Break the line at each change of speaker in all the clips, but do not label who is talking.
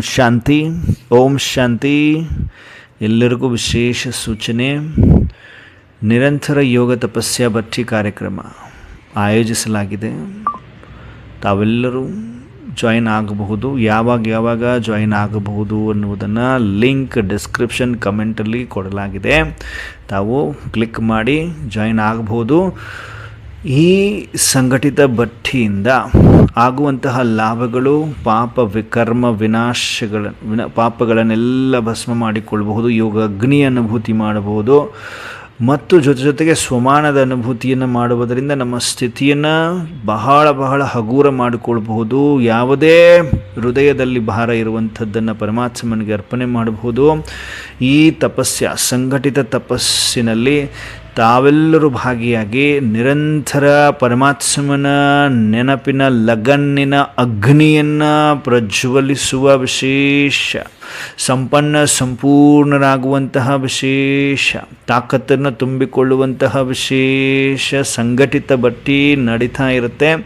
ಶಾಂತಿ, ಓಂ ಶಾಂತಿ. ಎಲ್ಲರಿಗೂ ವಿಶೇಷ ಸೂಚನೆ. ನಿರಂತರ ಯೋಗ ತಪಸ್ಯ ಭಟ್ಟಿ ಕಾರ್ಯಕ್ರಮ ಆಯೋಜಿಸಲಾಗಿದೆ. ತಾವೆಲ್ಲರೂ ಜಾಯಿನ್ ಆಗಬಹುದು. ಯಾವಾಗ ಯಾವಾಗ ಜಾಯಿನ್ ಆಗಬಹುದು ಅನ್ನುವುದನ್ನು ಲಿಂಕ್ ಡಿಸ್ಕ್ರಿಪ್ಷನ್ ಕಮೆಂಟಲ್ಲಿ ಕೊಡಲಾಗಿದೆ. ತಾವು ಕ್ಲಿಕ್ ಮಾಡಿ ಜಾಯಿನ್ ಆಗಬಹುದು. ಈ ಸಂಘಟಿತ ಭಟ್ಟಿಯಿಂದ ಆಗುವಂತಹ ಲಾಭಗಳು, ಪಾಪ ವಿಕರ್ಮ ವಿನಾಶಗಳ, ವಿನ, ಪಾಪಗಳನ್ನೆಲ್ಲ ಭಸ್ಮ ಮಾಡಿಕೊಳ್ಳಬಹುದು ಯೋಗ ಅಗ್ನಿ ಅನುಭೂತಿ ಮಾಡಬಹುದು. ಮತ್ತು ಜೊತೆ ಜೊತೆಗೆ ಸ್ವಮಾನದ ಅನುಭೂತಿಯನ್ನು ಮಾಡುವುದರಿಂದ ನಮ್ಮ ಸ್ಥಿತಿಯನ್ನು ಬಹಳ ಬಹಳ ಹಗುರ ಮಾಡಿಕೊಳ್ಬಹುದು ಯಾವುದೇ ಹೃದಯದಲ್ಲಿ ಭಾರ ಇರುವಂಥದ್ದನ್ನು ಪರಮಾತ್ಮನಿಗೆ ಅರ್ಪಣೆ ಮಾಡಬಹುದು. ಈ ತಪಸ್ಯ, ಸಂಘಟಿತ ತಪಸ್ಸಿನಲ್ಲಿ ತಾವೆಲ್ಲರೂ ಭಾಗಿಯಾಗಿ ನಿರಂತರ ಪರಮಾತ್ಮನ ನೆನಪಿನ ಲಗನ್ನಿನ ಅಗ್ನಿಯನ್ನು ಪ್ರಜ್ವಲಿಸುವ ವಿಶೇಷ, ಸಂಪನ್ನ ಸಂಪೂರ್ಣರಾಗುವಂತಹ ವಿಶೇಷ, ತಾಕತ್ತನ್ನು ತುಂಬಿಕೊಳ್ಳುವಂತಹ ವಿಶೇಷ ಸಂಘಟಿತ ಬಟ್ಟಿ ನಡೀತಾ ಇರುತ್ತೆ.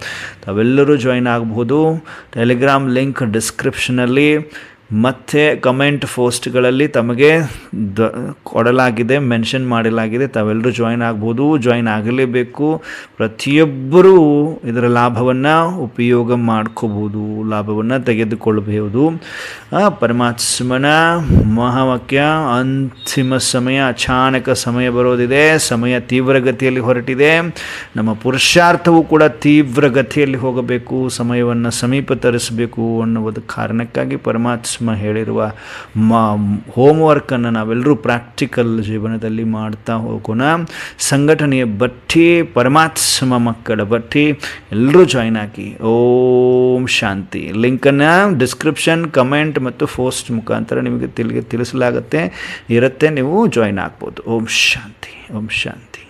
ತಾವೆಲ್ಲರೂ ಜಾಯಿನ್ ಆಗಬಹುದು ಟೆಲಿಗ್ರಾಮ್ ಲಿಂಕ್ ಡಿಸ್ಕ್ರಿಪ್ಷನಲ್ಲಿ ಮತ್ತು ಕಮೆಂಟ್ ಪೋಸ್ಟ್ಗಳಲ್ಲಿ ತಮಗೆ ದ ಕೊಡಲಾಗಿದೆ ಮೆನ್ಷನ್ ಮಾಡಲಾಗಿದೆ, ತಾವೆಲ್ಲರೂ ಜಾಯಿನ್ ಆಗ್ಬೋದು ಜಾಯಿನ್ ಆಗಲೇಬೇಕು. ಪ್ರತಿಯೊಬ್ಬರೂ ಇದರ ಲಾಭವನ್ನು ಉಪಯೋಗ ಮಾಡ್ಕೋಬೋದು, ಲಾಭವನ್ನು ತೆಗೆದುಕೊಳ್ಳಬಹುದು. ಪರಮಾತ್ಮನ ಮಹಾವಾಕ್ಯ, ಅಂತಿಮ ಸಮಯ, ಅಚಾನಕ ಸಮಯ ಬರೋದಿದೆ, ಸಮಯ ತೀವ್ರಗತಿಯಲ್ಲಿ ಹೊರಟಿದೆ. ನಮ್ಮ ಪುರುಷಾರ್ಥವೂ ಕೂಡ ತೀವ್ರಗತಿಯಲ್ಲಿ ಹೋಗಬೇಕು, ಸಮಯವನ್ನು ಸಮೀಪ ತರಿಸಬೇಕು ಅನ್ನುವುದು ಕಾರಣಕ್ಕಾಗಿ ಪರಮಾತ್ಮ ಹೇಳಿರುವ ಮ ಹೋಮ್ವರ್ಕನ್ನು ನಾವೆಲ್ಲರೂ ಪ್ರಾಕ್ಟಿಕಲ್ ಜೀವನದಲ್ಲಿ ಮಾಡ್ತಾ ಹೋಗೋಣ. ಸಂಘಟನೆಯ ಬಟ್ಟಿ ಪರಮಾತ್ಮ ಮಕ್ಕಳ ಬಟ್ಟಿ ಎಲ್ಲರೂ ಜಾಯ್ನ್ ಆಗಿ. ಓಂ ಶಾಂತಿ. ಲಿಂಕನ್ನು ಡಿಸ್ಕ್ರಿಪ್ಷನ್ ಕಮೆಂಟ್ ಮತ್ತು ಪೋಸ್ಟ್ ಮುಖಾಂತರ ನಿಮಗೆ ತಿಳಿಗೆ, ತಿಳಿಸಲಾಗುತ್ತೆ. ಇರುತ್ತೆ, ನೀವು ಜಾಯ್ನ್ ಆಗ್ಬೋದು. ಓಂ ಶಾಂತಿ. ಓಂ ಶಾಂತಿ.